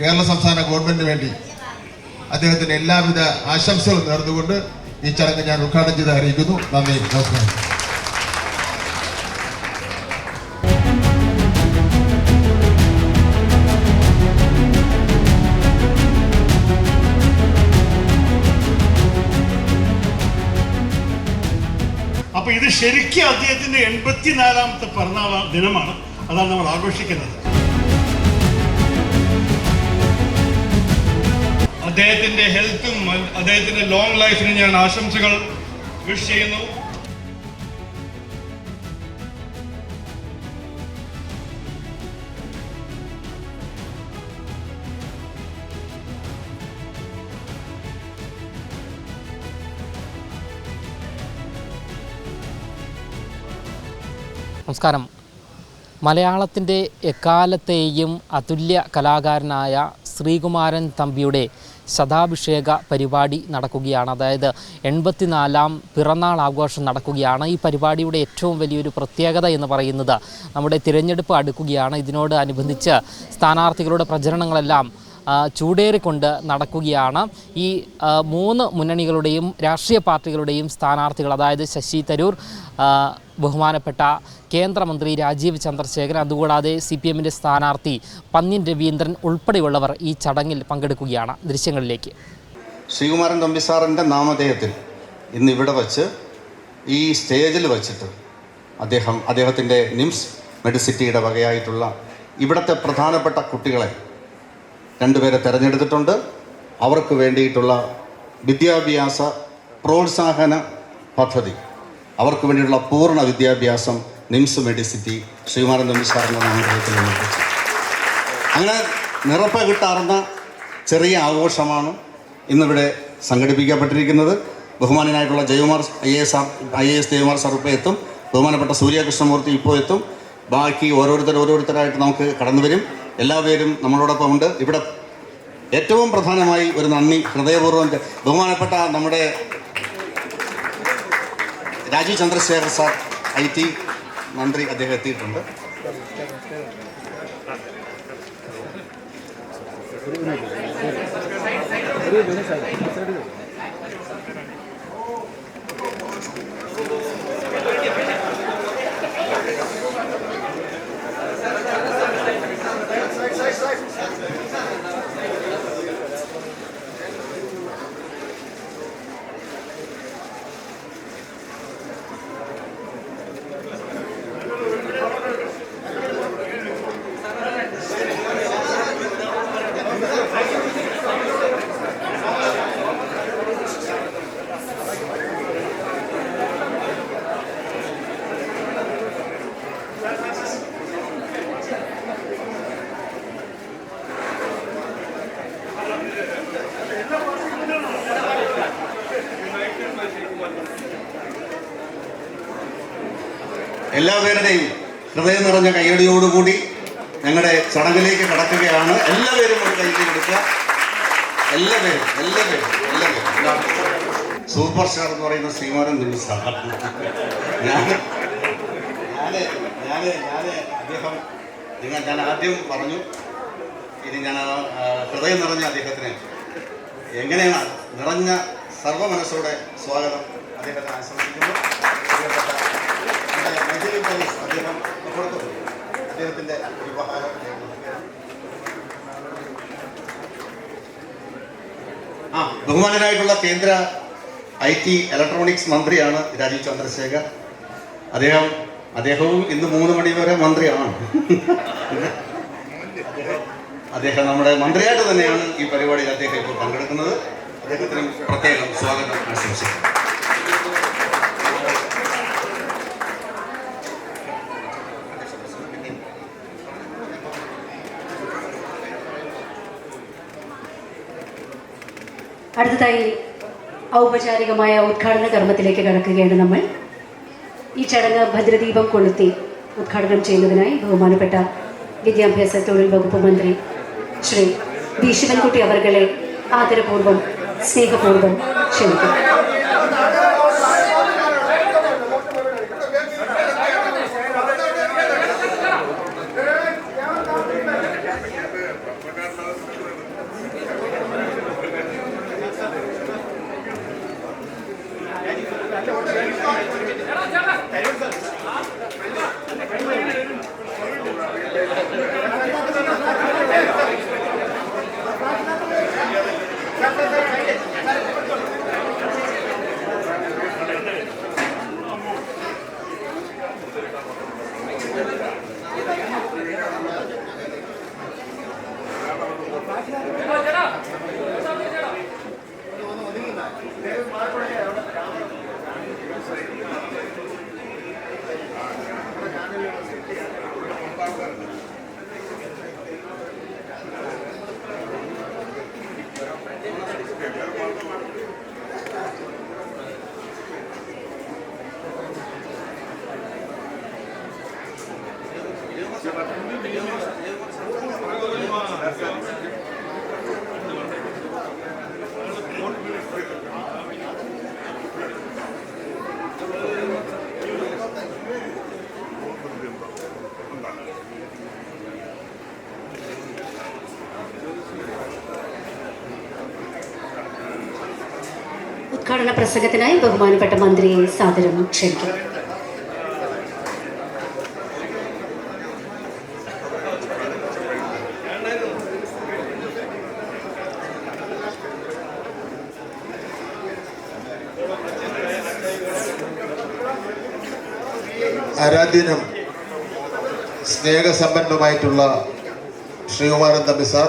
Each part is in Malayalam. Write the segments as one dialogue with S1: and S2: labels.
S1: കേരള സംസ്ഥാന ഗവൺമെന്റിന് വേണ്ടി അദ്ദേഹത്തിന് എല്ലാവിധ ആശംസകളും നേർന്നുകൊണ്ട് ഈ ചടങ്ങ് ഞാൻ ഉദ്ഘാടനം ചെയ്ത് അറിയിക്കുന്നു. നന്ദി. നമസ്കാരം.
S2: അപ്പൊ ഇത് ശരിക്കും അദ്ദേഹത്തിന്റെ എൺപത്തിനാലാമത്തെ പിറന്നാൾ ദിനമാണ്. അതാണ് നമ്മൾ ആഘോഷിക്കുന്നത്.
S3: അദ്ദേഹത്തിന്റെ ഹെൽത്തും അദ്ദേഹത്തിന്റെ ലോങ് ലൈഫിന് ഞാൻ ആശംസകൾ വിഷ് ചെയ്യുന്നു.
S4: നമസ്കാരം. മലയാളത്തിന്റെ എക്കാലത്തെയും അതുല്യ കലാകാരനായ ശ്രീകുമാരൻ തമ്പിയുടെ ശതാഭിഷേക പരിപാടി നടക്കുകയാണ്. അതായത് എൺപത്തിനാലാം പിറന്നാൾ ആഘോഷം നടക്കുകയാണ്. ഈ പരിപാടിയുടെ ഏറ്റവും വലിയൊരു പ്രത്യേകത എന്ന് പറയുന്നത് നമ്മുടെ തിരഞ്ഞെടുപ്പ് അടുക്കുകയാണ്. ഇതിനോട് അനുബന്ധിച്ച് സ്ഥാനാർത്ഥികളുടെ പ്രചരണങ്ങളെല്ലാം ചൂടേറിക്കൊണ്ട് നടക്കുകയാണ്. ഈ മൂന്ന് മുന്നണികളുടെയും രാഷ്ട്രീയ പാർട്ടികളുടെയും സ്ഥാനാർത്ഥികൾ അതായത് ശശി തരൂർ ബഹുമാനപ്പെട്ട കേന്ദ്രമന്ത്രി രാജീവ് ചന്ദ്രശേഖരൻ അതുകൂടാതെ സി പി എമ്മിന്റെ സ്ഥാനാർത്ഥി പന്ന്യൻ രവീന്ദ്രൻ ഉൾപ്പെടെയുള്ളവർ ഈ ചടങ്ങിൽ പങ്കെടുക്കുകയാണ്. ദൃശ്യങ്ങളിലേക്ക്.
S5: ശ്രീകുമാരൻ തമ്പി സാറിന്റെ നാമധേയത്തിൽ ഇന്ന് ഇവിടെ വച്ച് ഈ സ്റ്റേജിൽ വച്ചിട്ട് അദ്ദേഹം അദ്ദേഹത്തിന്റെ നിംസ് മെഡിസിറ്റിയുടെ വകയായിട്ടുള്ള ഇവിടുത്തെ പ്രധാനപ്പെട്ട കുട്ടികളെ രണ്ടുപേരെ തിരഞ്ഞെടുത്തിട്ടുണ്ട്. അവർക്ക് വേണ്ടിയിട്ടുള്ള വിദ്യാഭ്യാസ പ്രോത്സാഹന പദ്ധതി അവർക്ക് വേണ്ടിയുള്ള പൂർണ വിദ്യാഭ്യാസം നിംസ് മെഡിസിറ്റി തമ്പി സാറിന്റെ നാമത്തിൽ അങ്ങനെ നിറപ്പ് കിട്ടാറുന്ന ചെറിയ ആഘോഷമാണ് ഇന്നിവിടെ സംഘടിപ്പിക്കപ്പെട്ടിരിക്കുന്നത്. ബഹുമാനായിട്ടുള്ള Jayakumar I S R I A S Jayakumar sir ഇപ്പോൾ എത്തും. ബഹുമാനപ്പെട്ട സൂര്യകൃഷ്ണമൂർത്തി ഇപ്പോൾ എത്തും. ബാക്കി ഓരോരുത്തർ ഓരോരുത്തരായിട്ട് നമുക്ക് കടന്നു വരും. എല്ലാവരും നമ്മളോടൊപ്പം ഉണ്ട്. ഇവിടെ ഏറ്റവും പ്രധാനമായി ഒരു നന്ദി. ഹൃദയപൂർവം ബഹുമാനപ്പെട്ട നമ്മുടെ Rajeev Chandrasekhar sir I T മന്ത്രി അദ്ദേഹം എത്തിയിട്ടുണ്ട്. എല്ലാവരുടെയും ഹൃദയം നിറഞ്ഞ കൈയടിയോടുകൂടി ഞങ്ങളുടെ ചടങ്ങിലേക്ക് കടക്കുകയാണ്. എല്ലാവരും ഒരു കൈയ്യടി കൊടുക്കുക. എല്ലാവരും എല്ലാവരും എല്ലാവരും. സൂപ്പർ സ്റ്റാർ എന്ന് പറയുന്ന ശ്രീമാനം നിമിഷ ഞാൻ ഞാൻ അദ്ദേഹം നിങ്ങൾ ഞാൻ ആദ്യം പറഞ്ഞു ഇനി ഞാൻ ഹൃദയം നിറഞ്ഞ അദ്ദേഹത്തിന്. എങ്ങനെയാണ് നിറഞ്ഞ സർവ മനസ്സോടെ സ്വാഗതം അദ്ദേഹത്തെ ആശംസിക്കുന്നു. അദ്ദേഹം കൊടുത്തു അദ്ദേഹത്തിന്റെ. ആ ബഹുമാനനായിട്ടുള്ള കേന്ദ്ര ഐ ടി ഇലക്ട്രോണിക്സ് മന്ത്രിയാണ് രാജീവ് ചന്ദ്രശേഖർ. അദ്ദേഹം അദ്ദേഹവും ഇന്ന് മൂന്ന് മണി വരെ മന്ത്രിയാണ്. അദ്ദേഹം നമ്മുടെ മന്ത്രിയായിട്ട് തന്നെയാണ് ഈ പരിപാടിയിൽ അദ്ദേഹം ഇപ്പോൾ പങ്കെടുക്കുന്നത്. അദ്ദേഹത്തിനും പ്രത്യേകം സ്വാഗതം ആശംസിക്കുന്നു
S6: അടുത്തതായി ഔപചാരികമായ ഉദ്ഘാടന കർമ്മത്തിലേക്ക് കടക്കുകയാണ് നമ്മൾ. ഈ ചടങ്ങ് ഭദ്രദീപം കൊളുത്തി ഉദ്ഘാടനം ചെയ്യുന്നതിനായി ബഹുമാനപ്പെട്ട വിദ്യാഭ്യാസ തൊഴിൽ വകുപ്പ് മന്ത്രി ശ്രീ വി. അവർകളെ ആദരപൂർവം സ്നേഹപൂർവം ക്ഷണിക്കുന്നു. ഉദ്ഘാടന പ്രസംഗത്തിനായി ബഹുമാനപ്പെട്ട മന്ത്രിയെ സാദരം ക്ഷണിക്കും
S1: ആരാധ്യനും സ്നേഹസമ്പന്നമായിട്ടുള്ള ശ്രീകുമാരൻ തമ്പി സാർ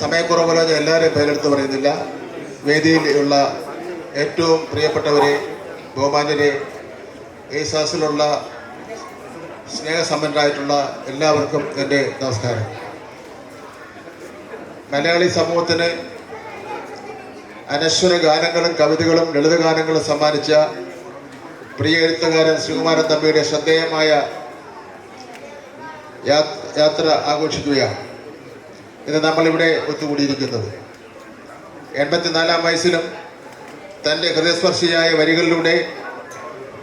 S1: സമയക്കുറവുള്ള എല്ലാവരെയും പേരെടുത്ത് പറയുന്നില്ല. വേദിയിലുള്ള ഏറ്റവും പ്രിയപ്പെട്ടവരെ ബഹുമാന്യരെ ഏസാസിലുള്ള സ്നേഹസമ്പന്നരായിട്ടുള്ള എല്ലാവർക്കും എന്റെ നമസ്കാരം. മലയാളി സമൂഹത്തിന് അനശ്വര ഗാനങ്ങളും കവിതകളും ലളിതഗാനങ്ങളും സമ്മാനിച്ച പ്രിയ എഴുത്തുകാരൻ ശ്രീകുമാരൻ തമ്പിയുടെ ശ്രദ്ധേയമായ യാത്ര ആഘോഷിക്കുകയാണ്. ഇത് നമ്മളിവിടെ ഒത്തുകൂടിയിരിക്കുന്നത്. എൺപത്തിനാലാം വയസ്സിലും തന്റെ ഹൃദയസ്പർശിയായ വരികളിലൂടെ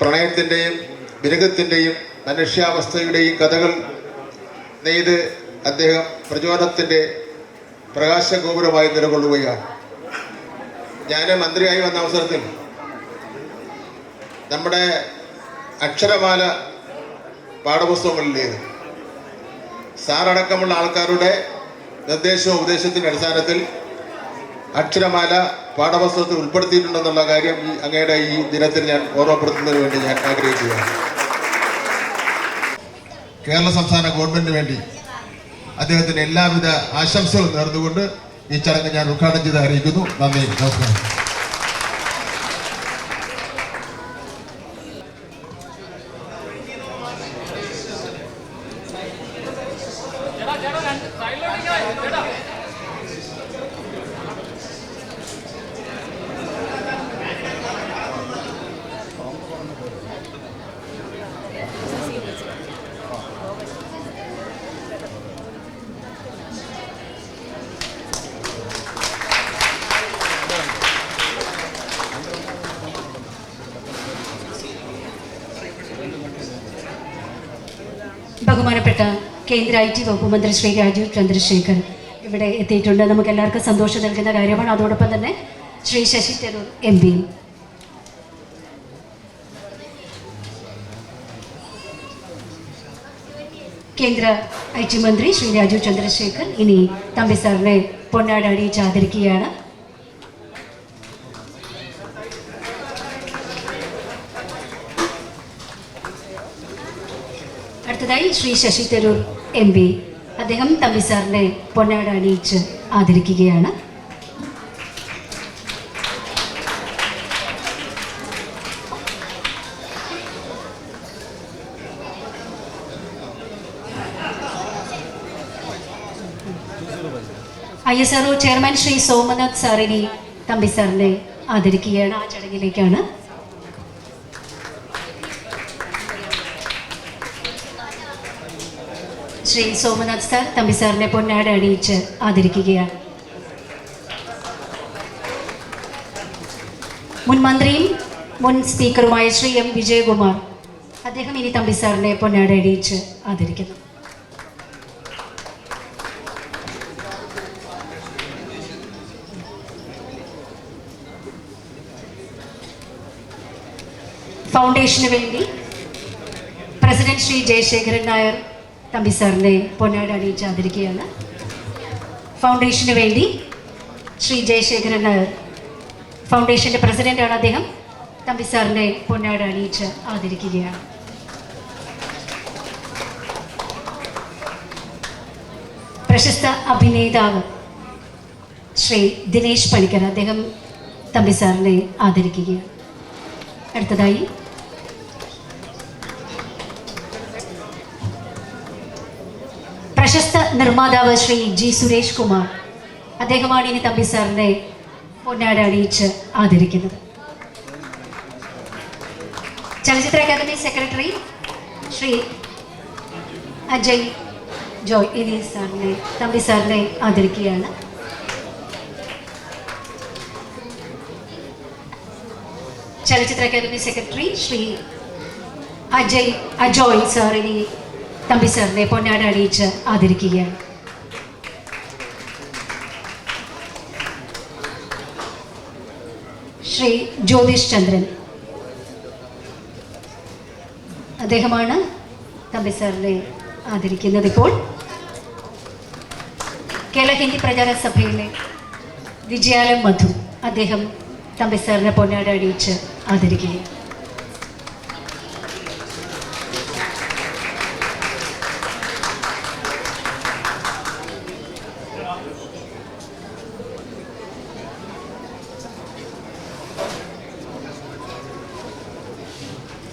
S1: പ്രണയത്തിന്റെയും വിരഹത്തിന്റെയും മനുഷ്യാവസ്ഥയുടെയും കഥകൾ നെയ്ത് അദ്ദേഹം പ്രചോദനത്തിന്റെ പ്രകാശഗോപുരമായി നിലകൊള്ളുകയാണ്. ഞാൻ മന്ത്രിയായി വന്ന അവസരത്തിൽ നമ്മുടെ അക്ഷരമാല പാഠപുസ്തകങ്ങളിലേത്. സാറടക്കമുള്ള ആൾക്കാരുടെ നിർദ്ദേശവും ഉപദേശത്തിന്റെ അടിസ്ഥാനത്തിൽ അക്ഷരമാല പാഠപുസ്തകത്തിൽ ഉൾപ്പെടുത്തിയിട്ടുണ്ടെന്നുള്ള കാര്യം ഈ അങ്ങയുടെ ഈ ദിനത്തിൽ ഞാൻ ഓർമ്മപ്പെടുത്തുന്നതിന് വേണ്ടി ഞാൻ ആഗ്രഹിക്കുകയാണ് കേരള സംസ്ഥാന ഗവൺമെന്റിന് വേണ്ടി അദ്ദേഹത്തിന് എല്ലാവിധ ആശംസകളും നേർന്നുകൊണ്ട് ഈ ചടങ്ങ് ഞാൻ ഉദ്ഘാടനം ചെയ്ത് അറിയിക്കുന്നു. നന്ദി നമസ്കാരം.
S6: ബഹുമാനപ്പെട്ട കേന്ദ്ര ഐ ടി വകുപ്പ് മന്ത്രി ശ്രീ രാജീവ് ചന്ദ്രശേഖർ ഇവിടെ എത്തിയിട്ടുണ്ട്. നമുക്ക് എല്ലാവർക്കും സന്തോഷം നൽകുന്ന കാര്യമാണ്. അതോടൊപ്പം തന്നെ ശ്രീ ശശി തരൂർ എം പി. കേന്ദ്ര ഐ ടി മന്ത്രി ശ്രീ രാജീവ് ചന്ദ്രശേഖർ ഇനി തമ്പി സാറിനെ പൊന്നാട് അണിയിച്ച് ആദരിക്കുകയാണ്. അടുത്തതായി ശ്രീ ശശി തരൂർ എം പി അദ്ദേഹം തമ്പി സാറിനെ പൊന്നാട് അണിയിച്ച് ആദരിക്കുകയാണ്. I S R chairman Shri Somanath സാറിനെ തമ്പി സാറിനെ ആദരിക്കുകയാണ്. ആ ചടങ്ങിലേക്കാണ് ശ്രീ സോമനാഥ് സാർ തമ്പി സാറിനെ പൊന്നാട് അണിയിച്ച് ആദരിക്കുകയാണ്. മുൻ മന്ത്രിയും മുൻ സ്പീക്കറുമായ ശ്രീ എം വിജയകുമാർ അദ്ദേഹം ഇനി തമ്പി സാറിനെ പൊന്നാട് അണിയിച്ച് ആദരിക്കുന്നു. ഫൗണ്ടേഷന് വേണ്ടി പ്രസിഡന്റ് ശ്രീ ജയശേഖരൻ നായർ തമ്പി സാറിനെ പൊന്നാട് അണിയിച്ച് ആദരിക്കുകയാണ്. ഫൗണ്ടേഷന് വേണ്ടി ശ്രീ ജയശേഖരൻ ഫൗണ്ടേഷന്റെ പ്രസിഡന്റാണ് അദ്ദേഹം. തമ്പി സാറിനെ പൊന്നാട് അണിയിച്ച് ആദരിക്കുകയാണ്. പ്രശസ്ത അഭിനേതാവ് ശ്രീ ദിനേശ് പണിക്കർ അദ്ദേഹം തമ്പി സാറിനെ ആദരിക്കുകയാണ്. അടുത്തതായി പ്രശസ്ത നിർമ്മാതാവ് ശ്രീ ജി സുരേഷ് കുമാർ അദ്ദേഹമാണ് ഇനി തമ്പി സാറിനെ പൊന്നാട അണിയിച്ച് ആദരിക്കുന്നത്. ചലച്ചിത്ര അക്കാദമി സെക്രട്ടറി ശ്രീ അജയ് ജോയ് ഇനി സാറിനെ തമ്പി സാറിനെ ആദരിക്കുകയാണ്. ചലച്ചിത്ര academy secretary Shri Ajay Ajoy sir ഇനി തമ്പി സാറിനെ പൊന്നാട അണിയിച്ച് ആദരിക്കുകയാണ്. ശ്രീ ജ്യോതിഷ് ചന്ദ്രൻ. അദ്ദേഹമാണ് തമ്പി സാറിനെ ആദരിക്കുന്നത് ഇപ്പോൾ. കേരള ഹിന്ദി പ്രചാര സഭയിലെ വിജയാലം മധു അദ്ദേഹം തമ്പി സാറിനെ പൊന്നാട അണിയിച്ച് ആദരിക്കുകയാണ്.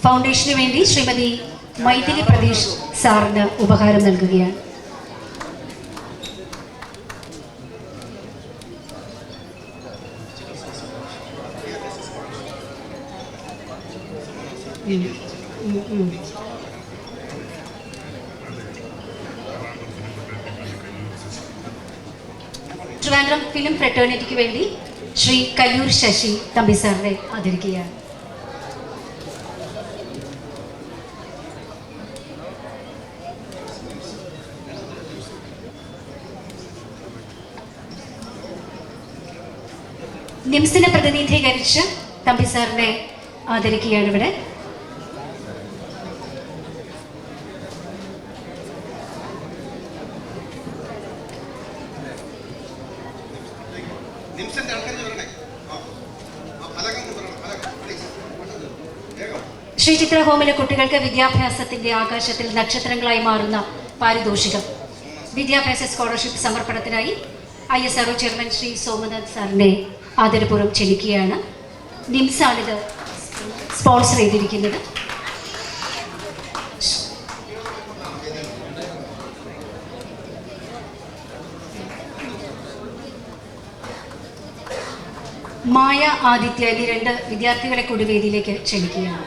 S6: ഫൗണ്ടേഷന് വേണ്ടി ശ്രീമതി മൈഥിലി പ്രതീഷ് സാറിന് ഉപഹാരം നൽകുകയാണ്. ട്രിവാൻഡ്രം ഫിലിം ഫ്രട്ടേണിറ്റിക്ക് വേണ്ടി ശ്രീ കല്ലൂർ ശശി തമ്പി സാറിനെ ആദരിക്കുകയാണ് നിംസിനെ പ്രതിനിധീകരിച്ച് തമ്പി സാറിനെ ആദരിക്കുകയാണ് ഇവിടെ. ശ്രീ ചിത്ര ഹോമിലെ കുട്ടികൾക്ക് വിദ്യാഭ്യാസത്തിന്റെ ആകാശത്തിൽ നക്ഷത്രങ്ങളായി മാറുന്ന പാരിതോഷികം. വിദ്യാഭ്യാസ scholarship സമർപ്പണത്തിനായി I S R O chairman Shri Somanath സാറിനെ ആദരപൂർവം ക്ഷണിക്കുകയാണ്. നിംസാണിത് സ്പോൺസർ ചെയ്തിരിക്കുന്നത്. മായ ആദിത്യ എന്നീ രണ്ട് വിദ്യാർത്ഥികളെ കൂടി വേദിയിലേക്ക് ക്ഷണിക്കുകയാണ്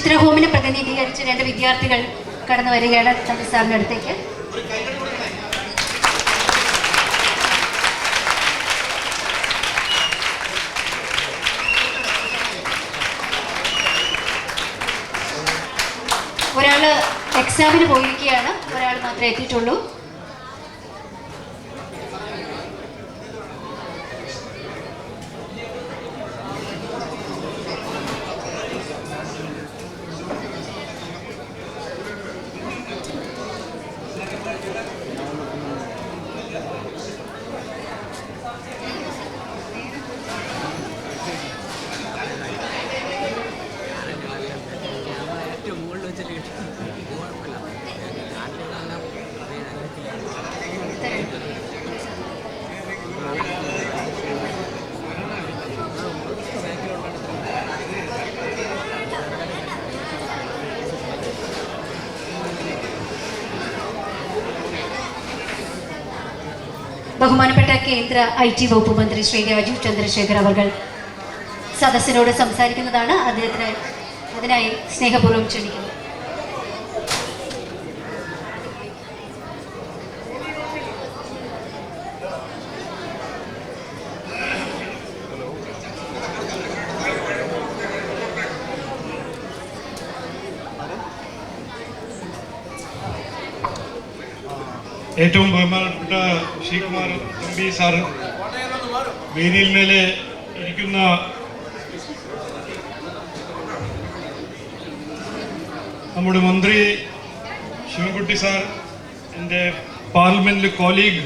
S6: ചിത്രഹോമിനെ പ്രതിനിധീകരിച്ച് രണ്ട് വിദ്യാർത്ഥികൾ കടന്നു വരികയാണ് തമ്പി സാറിന്റെ അടുത്തേക്ക്. ഒരാൾ എക്സാമിന് പോയിരിക്കുകയാണ്. ഒരാൾ മാത്രമേ എത്തിയിട്ടുള്ളൂ. ബഹുമാനപ്പെട്ട കേന്ദ്ര ഐ ടി വകുപ്പ് മന്ത്രി ശ്രീ രാജീവ് ചന്ദ്രശേഖർ അവർ സദസ്സിനോട് സംസാരിക്കുന്നതാണ് അദ്ദേഹത്തിന് അതിനായി സ്നേഹപൂർവം ക്ഷണിക്കുന്നത്
S3: ഏറ്റവും ബഹുമാനപ്പെട്ട ശ്രീകുമാർ തമ്പി സാർ വേദിയിൽ മേലെ ഇരിക്കുന്ന നമ്മുടെ മന്ത്രി ശിവൻകുട്ടി സാർ എന്റെ പാർലമെന്റിലെ കോളീഗ്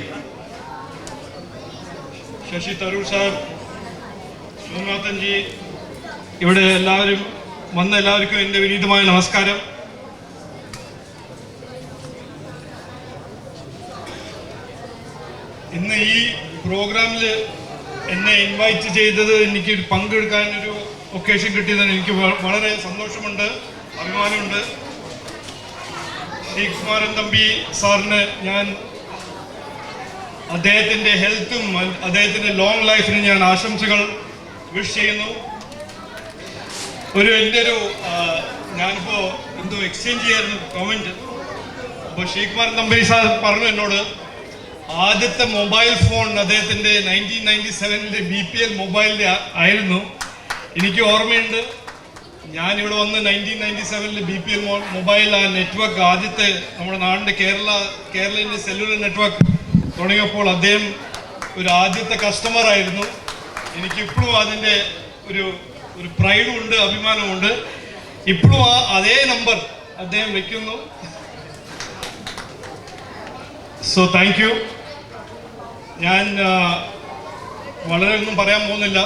S3: ശശി തരൂർ സാർ സോമനാഥൻ ജി ഇവിടെ എല്ലാവരും വന്ന എല്ലാവർക്കും എന്റെ വിനീതമായ നമസ്കാരം ഇന്ന് ഈ പ്രോഗ്രാമിൽ എന്നെ ഇൻവൈറ്റ് ചെയ്തത് എനിക്ക് പങ്കെടുക്കാൻ ഒരു ഒക്കേഷൻ കിട്ടിയതിന് എനിക്ക് വളരെ സന്തോഷമുണ്ട് അഭിമാനമുണ്ട്. ശ്രീ കുമാരൻ തമ്പി സാറിന് ഞാൻ അദ്ദേഹത്തിന്റെ ഹെൽത്തും അദ്ദേഹത്തിന്റെ ലോങ് ലൈഫിന് ഞാൻ ആശംസകൾ വിഷ് ചെയ്യുന്നു. ഒരു എന്റെ ഒരു ഞാനിപ്പോൾ എന്തോ എക്സ്ചേഞ്ച് ചെയ്യായിരുന്നു കമന്റ് അപ്പോൾ ശ്രീകുമാരൻ തമ്പി സാർ പറഞ്ഞു എന്നോട് ആദ്യത്തെ മൊബൈൽ ഫോൺ അദ്ദേഹത്തിന്റെ നയന്റീൻ നയന്റി സെവനിലെ ബി പി എൽ മൊബൈലിന്റെ ആയിരുന്നു. എനിക്ക് ഓർമ്മയുണ്ട്. ഞാൻ ഇവിടെ വന്ന് നയന്റീൻ നയന്റി സെവനിലെ ബി പി എൽ മൊബൈൽ ആ നെറ്റ്വർക്ക് ആദ്യത്തെ നമ്മുടെ നാടിന്റെ കേരള കേരളത്തിന്റെ സെല്ലുലർ നെറ്റ്വർക്ക് തുടങ്ങിയപ്പോൾ അദ്ദേഹം ഒരു ആദ്യത്തെ കസ്റ്റമർ ആയിരുന്നു. എനിക്ക് ഇപ്പോഴും അതിന്റെ ഒരു ഒരു പ്രൈഡും ഉണ്ട് അഭിമാനമുണ്ട്. ഇപ്പോഴും ആ അതേ നമ്പർ അദ്ദേഹം വെക്കുന്നു. സോ താങ്ക് യു ഞാൻ വളരെ ഒന്നും പറയാൻ പോകുന്നില്ല.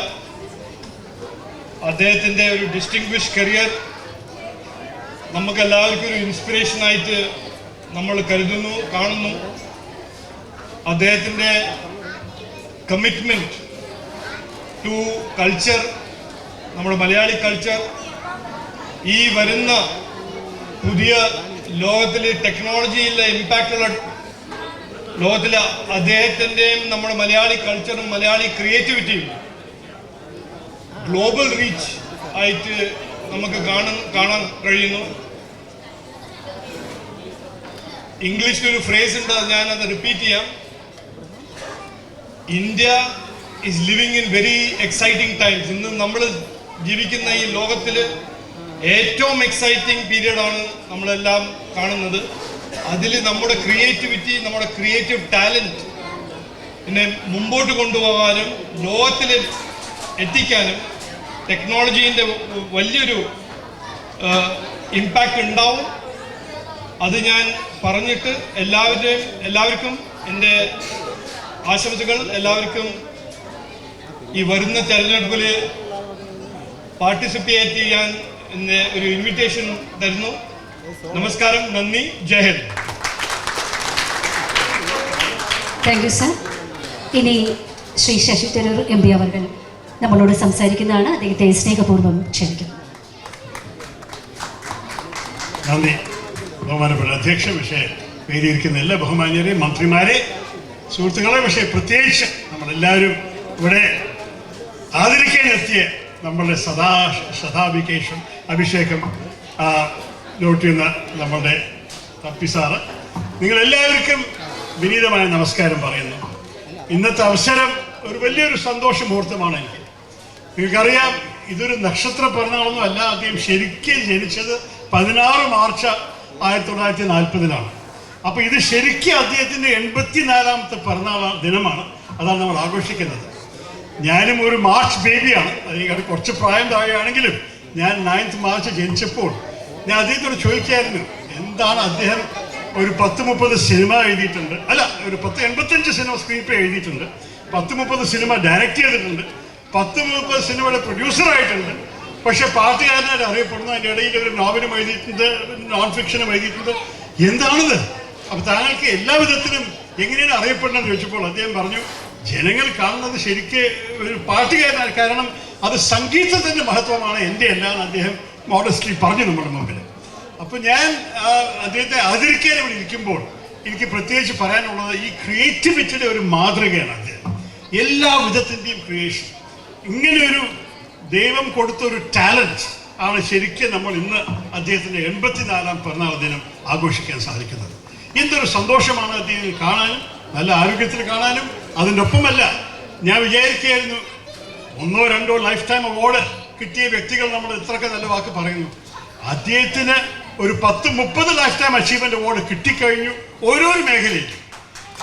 S3: അദ്ദേഹത്തിന്റെ ഒരു ഡിസ്റ്റിങ്വിഷ് കരിയർ നമുക്ക് എല്ലാവർക്കും ഒരു ഇൻസ്പിറേഷനായിട്ട് നമ്മൾ കരുതുന്നു കാണുന്നു. അദ്ദേഹത്തിന്റെ കമ്മിറ്റ്മെന്റ് ടു കൾച്ചർ നമ്മുടെ മലയാളി കൾച്ചർ ഈ വരുന്ന പുതിയ ലോകത്തിൽ ടെക്നോളജിയിലെ ഇമ്പാക്റ്റുള്ള ലോകത്തിലെ അദ്ദേഹത്തിന്റെയും നമ്മുടെ മലയാളി കൾച്ചറും മലയാളി ക്രിയേറ്റിവിറ്റിയും ഗ്ലോബൽ റീച്ച് ആയിട്ട് നമുക്ക് കാണാൻ കാണാൻ കഴിയുന്നു. ഇംഗ്ലീഷിൽ ഒരു ഫ്രേസ് ഉണ്ട് അത് ഞാനത് റിപ്പീറ്റ് ചെയ്യാം. India is living in very exciting times ഇന്ന് നമ്മൾ ജീവിക്കുന്ന ഈ ലോകത്തിൽ ഏറ്റവും എക്സൈറ്റിംഗ് പീരീഡാണ് നമ്മളെല്ലാം കാണുന്നത്. അതിൽ നമ്മുടെ ക്രിയേറ്റിവിറ്റി നമ്മുടെ ക്രിയേറ്റീവ് ടാലന്റ് പിന്നെ മുമ്പോട്ട് കൊണ്ടുപോകാനും ലോകത്തിൽ എത്തിക്കാനും ടെക്നോളജീന്റെ വലിയൊരു ഇമ്പാക്റ്റ് ഉണ്ടാവും. അത് ഞാൻ പറഞ്ഞിട്ട് എല്ലാവരുടെയും എല്ലാവർക്കും എന്റെ ആശംസകൾ. എല്ലാവർക്കും ഈ വരുന്ന തെരഞ്ഞെടുപ്പിൽ പാർട്ടിസിപ്പേറ്റ് ചെയ്യാൻ ഒരു ഇൻവിറ്റേഷൻ തരുന്നു. നമസ്കാരം നന്ദി Jai Hind.
S6: Thank you sir ഇനി ശ്രീ ശശി തരൂർ എം പി അവർ നമ്മളോട് സംസാരിക്കുന്നതാണ്. അദ്ദേഹത്തെ സ്നേഹപൂർവം ക്ഷണിക്കുന്നു.
S2: നന്ദി. ബഹുമാനപ്പെട്ട അധ്യക്ഷ പക്ഷേ വേദിയിരിക്കുന്ന എല്ലാ ബഹുമാന്യരെ മന്ത്രിമാരെ സുഹൃത്തുക്കളെ പക്ഷേ പ്രത്യേകിച്ച് നമ്മളെല്ലാവരും ഇവിടെ ആദരിക്കാനെത്തിയ നമ്മളുടെ സദാ ശതാഭികേഷം അഭിഷേകം നോട്ട് ചെയ്യുന്ന നമ്മളുടെ തപ്പി സാറ്. നിങ്ങളെല്ലാവർക്കും വിനീതമായ നമസ്കാരം പറയുന്നു. ഇന്നത്തെ അവസരം ഒരു വലിയൊരു സന്തോഷ മുഹൂർത്തമാണ്. എനിക്ക് നിങ്ങൾക്കറിയാം ഇതൊരു നക്ഷത്ര പിറന്നാളൊന്നും അല്ല. അദ്ദേഹം ശരിക്കും ജനിച്ചത് പതിനാറ് മാർച്ച് ആയിരത്തി തൊള്ളായിരത്തി നാൽപ്പതിലാണ് അപ്പോൾ ഇത് ശരിക്കും അദ്ദേഹത്തിന്റെ എൺപത്തിനാലാമത്തെ പിറന്നാൾ ദിനമാണ്. അതാണ് നമ്മൾ ആഘോഷിക്കുന്നത്. ഞാനും ഒരു മാർച്ച് ബേബിയാണ്. അതിനേക്കാൾ കുറച്ച് പ്രായം താഴെയാണെങ്കിലും ഞാൻ നയൻത്ത് മാർച്ച് ജനിച്ചപ്പോൾ ഞാൻ അദ്ദേഹത്തോട് ചോദിക്കായിരുന്നു എന്താണ് അദ്ദേഹം ഒരു പത്ത് മുപ്പത് സിനിമ എഴുതിയിട്ടുണ്ട്? അല്ല ഒരു പത്ത് എൺപത്തഞ്ച് സിനിമ സ്ക്രീൻ പ്ലേ എഴുതിയിട്ടുണ്ട്. പത്ത് മുപ്പത് സിനിമ ഡയറക്റ്റ് ചെയ്തിട്ടുണ്ട്. പത്ത് മുപ്പത് സിനിമയുടെ പ്രൊഡ്യൂസറായിട്ടുണ്ട് പക്ഷെ പാട്ടുകാരനായിട്ട് അറിയപ്പെടുന്നു? അതിന്റെ ഇടയിൽ ഒരു നോവലും എഴുതിയിട്ടുണ്ട് നോൺ ഫിക്ഷനും എഴുതിയിട്ടുണ്ട്. എന്താണിത്? അപ്പൊ താങ്കൾക്ക് എല്ലാ വിധത്തിലും എങ്ങനെയാണ് അറിയപ്പെടുന്നത് ചോദിച്ചപ്പോൾ അദ്ദേഹം പറഞ്ഞു ജനങ്ങൾ കാണുന്നത് ശരിക്ക് ഒരു പാട്ടുകാരനാണ്. കാരണം അത് സംഗീതത്തിന്റെ മഹത്വമാണ്. എന്റെ എല്ലാം അദ്ദേഹം മോഡസ്റ്റ്ലി പറഞ്ഞു നമ്മുടെ മുമ്പിൽ. അപ്പൊ ഞാൻ അദ്ദേഹത്തെ ആദരിക്കാൻ ഇവിടെ ഇരിക്കുമ്പോൾ എനിക്ക് പ്രത്യേകിച്ച് പറയാനുള്ളത് ഈ ക്രിയേറ്റിവിറ്റിയുടെ ഒരു മാതൃകയാണ് അദ്ദേഹം. എല്ലാ വിധത്തിന്റെയും ക്രിയേഷൻ ഇങ്ങനെയൊരു ദൈവം കൊടുത്ത ഒരു ടാലന്റ് ആണ് ശരിക്കും നമ്മൾ ഇന്ന് അദ്ദേഹത്തിന്റെ എൺപത്തിനാലാം പിറന്നാൾ ദിനം ആഘോഷിക്കാൻ സാധിക്കുന്നത്. എന്തൊരു സന്തോഷമാണ് അദ്ദേഹം കാണാനും നല്ല ആരോഗ്യത്തിൽ കാണാനും. അതിന്റെ ഒപ്പമല്ല ഞാൻ വിചാരിക്കുകയായിരുന്നു ഒന്നോ രണ്ടോ ലൈഫ് ടൈം അവാർഡ് കിട്ടിയ വ്യക്തികൾ നമ്മൾ ഇത്രയൊക്കെ നല്ല വാക്ക് പറയുന്നു. അദ്ദേഹത്തിന് ഒരു പത്ത് മുപ്പത് ലാസ്റ്റ് ടൈം അച്ചീവ്മെന്റ് അവാർഡ് കിട്ടിക്കഴിഞ്ഞു ഓരോ മേഖലയിൽ.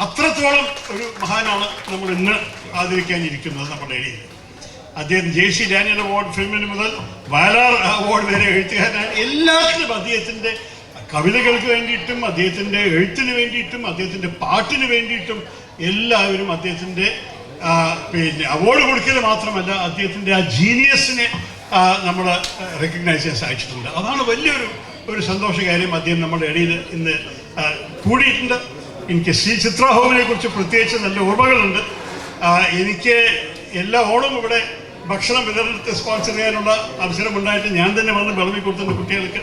S2: അത്രത്തോളം ഒരു മഹാനാണ് നമ്മൾ ഇന്ന് ആദരിക്കാനിരിക്കുന്നത് നമ്മുടെ ഇടയിൽ. അദ്ദേഹം ജെ സി ഡാനിയൽ അവാർഡ് ഫിലിമിന് മുതൽ വയലാർ അവാർഡ് വരെ എഴുത്തുകാരനാണ് എല്ലാത്തിനും അദ്ദേഹത്തിന്റെ കവിതകൾക്ക് വേണ്ടിയിട്ടും അദ്ദേഹത്തിന്റെ എഴുത്തിന് വേണ്ടിയിട്ടും അദ്ദേഹത്തിന്റെ പാട്ടിന് വേണ്ടിയിട്ടും എല്ലാവരും അദ്ദേഹത്തിന്റെ ആ, പിന്നെ അവാർഡ് കൊടുക്കൽ മാത്രമല്ല അദ്ദേഹത്തിന്റെ ആ ജീനിയസിനെ നമ്മൾ റെക്കഗ്നൈസ് ചെയ്യാൻ സാധിച്ചിട്ടുണ്ട്. അതാണ് വലിയൊരു ഒരു സന്തോഷ കാര്യം അദ്ദേഹം നമ്മുടെ ഇടയിൽ ഇന്ന് കൂടിയിട്ടുണ്ട്. എനിക്ക് ശ്രീ ചിത്ര ഹോമിനെ കുറിച്ച് പ്രത്യേകിച്ച് നല്ല ഓർമ്മകളുണ്ട്. എനിക്ക് എല്ലാ ഓണം ഇവിടെ ഭക്ഷണം വിതരണത്തെ സ്പോൺസർ ചെയ്യാനുള്ള അവസരമുണ്ടായിട്ട് ഞാൻ തന്നെ വന്ന് വിളമ്പി കൊടുത്തുണ്ട് കുട്ടികൾക്ക്.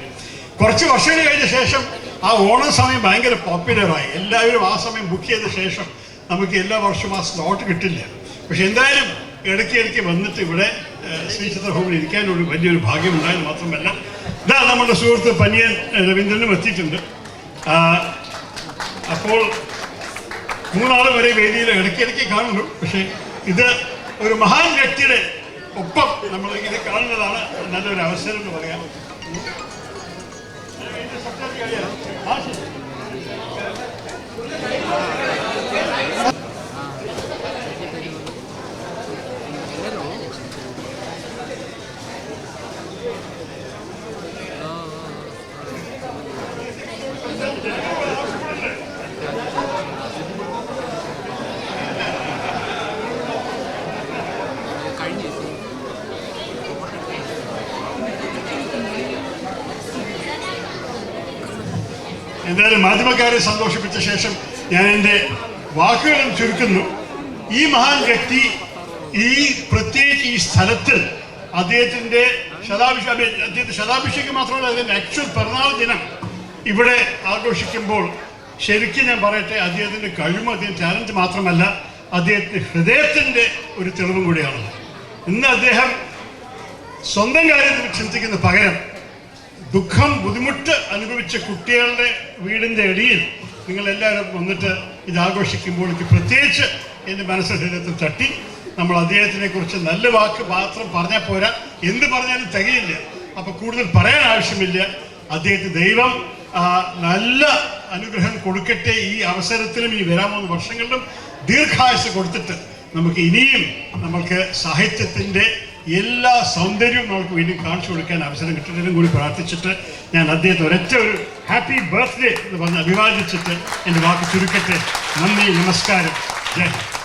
S2: കുറച്ച് വർഷങ്ങൾ കഴിഞ്ഞ ശേഷം ആ ഓണം സമയം ഭയങ്കര പോപ്പുലറായി എല്ലാവരും ആ സമയം ബുക്ക് ചെയ്ത ശേഷം നമുക്ക് എല്ലാ വർഷവും ആ സ്ലോട്ട് കിട്ടില്ല. പക്ഷെ എന്തായാലും ഇടയ്ക്ക് ഇടയ്ക്ക് വന്നിട്ട് ഇവിടെ ശ്രീ ചിത്രഭവനിൽ ഇരിക്കാനൊരു വലിയൊരു ഭാഗ്യമുണ്ടായത് മാത്രമല്ല ഇതാ നമ്മുടെ സുഹൃത്ത് പനിയൻ രവീന്ദ്രനും എത്തിയിട്ടുണ്ട്. അപ്പോൾ മൂന്നാൾ വരെ വേദിയിൽ ഇടയ്ക്കിടയ്ക്ക് കാണുന്നു. പക്ഷേ ഇത് ഒരു മഹാൻ വ്യക്തിയുടെ ഒപ്പം നമ്മൾ ഇങ്ങനെ കാണുന്നതാണ് നല്ലൊരു അവസരം എന്ന് പറയാം. ആ. എന്തായാലും മാധ്യമക്കാരെ സന്തോഷിപ്പിച്ച ശേഷം ഞാൻ എന്റെ വാക്കുകളും ചുരുക്കുന്നു. ഈ മഹാൻ വ്യക്തി ഈ പ്രത്യേകിച്ച് ഈ സ്ഥലത്ത് അദ്ദേഹത്തിന്റെ ശതാഭിഷേക അദ്ദേഹത്തിന്റെ ശതാഭിഷേകം മാത്രമല്ല അതിന്റെ ആക്ച്വൽ പിറന്നാൾ ദിനം ഇവിടെ ആഘോഷിക്കുമ്പോൾ ശരിക്കും ഞാൻ പറയട്ടെ അദ്ദേഹത്തിന്റെ കഴിവും അദ്ദേഹം ടാലന്റ് മാത്രമല്ല അദ്ദേഹത്തിന്റെ ഹൃദയത്തിന്റെ ഒരു തെളിവും കൂടിയാണ് ഇന്ന് അദ്ദേഹം സ്വന്തം കാര്യത്തിൽ ചിന്തിക്കുന്ന പകരം ദുഃഖം ബുദ്ധിമുട്ട് അനുഭവിച്ച കുട്ടികളുടെ വീടിന്റെ അടിയിൽ നിങ്ങൾ എല്ലാവരും വന്നിട്ട് ഇത് ആഘോഷിക്കുമ്പോൾ എനിക്ക് പ്രത്യേകിച്ച് എന്റെ മനസ്സിൽ തട്ടി. നമ്മൾ അദ്ദേഹത്തിനെ കുറിച്ച് നല്ല വാക്ക് മാത്രം പറഞ്ഞാൽ പോരാ. എന്ത് പറഞ്ഞാലും തികയില്ല. അപ്പൊ കൂടുതൽ പറയാൻ ആവശ്യമില്ല. അദ്ദേഹത്തിന് ദൈവം നല്ല അനുഗ്രഹം കൊടുക്കട്ടെ. ഈ അവസരത്തിലും ഈ വരാമൂന്ന് വർഷങ്ങളിലും ദീർഘായുസ് കൊടുത്തിട്ട് നമുക്ക് ഇനിയും നമുക്ക് സാഹിത്യത്തിന്റെ എല്ലാ സൗന്ദര്യവും നമുക്ക് വീണ്ടും കാണിച്ചു കൊടുക്കാൻ അവസരം കിട്ടുന്നതിനും കൂടി പ്രാർത്ഥിച്ചിട്ട് ഞാൻ അദ്ദേഹത്തെ ഒരൊറ്റ ഒരു ഹാപ്പി ബർത്ത്ഡേ എന്ന് പറഞ്ഞ് അഭിവാദിച്ചിട്ട് എന്റെ വാക്ക് ചുരുക്കട്ടെ നന്ദി നമസ്കാരം ജയ്.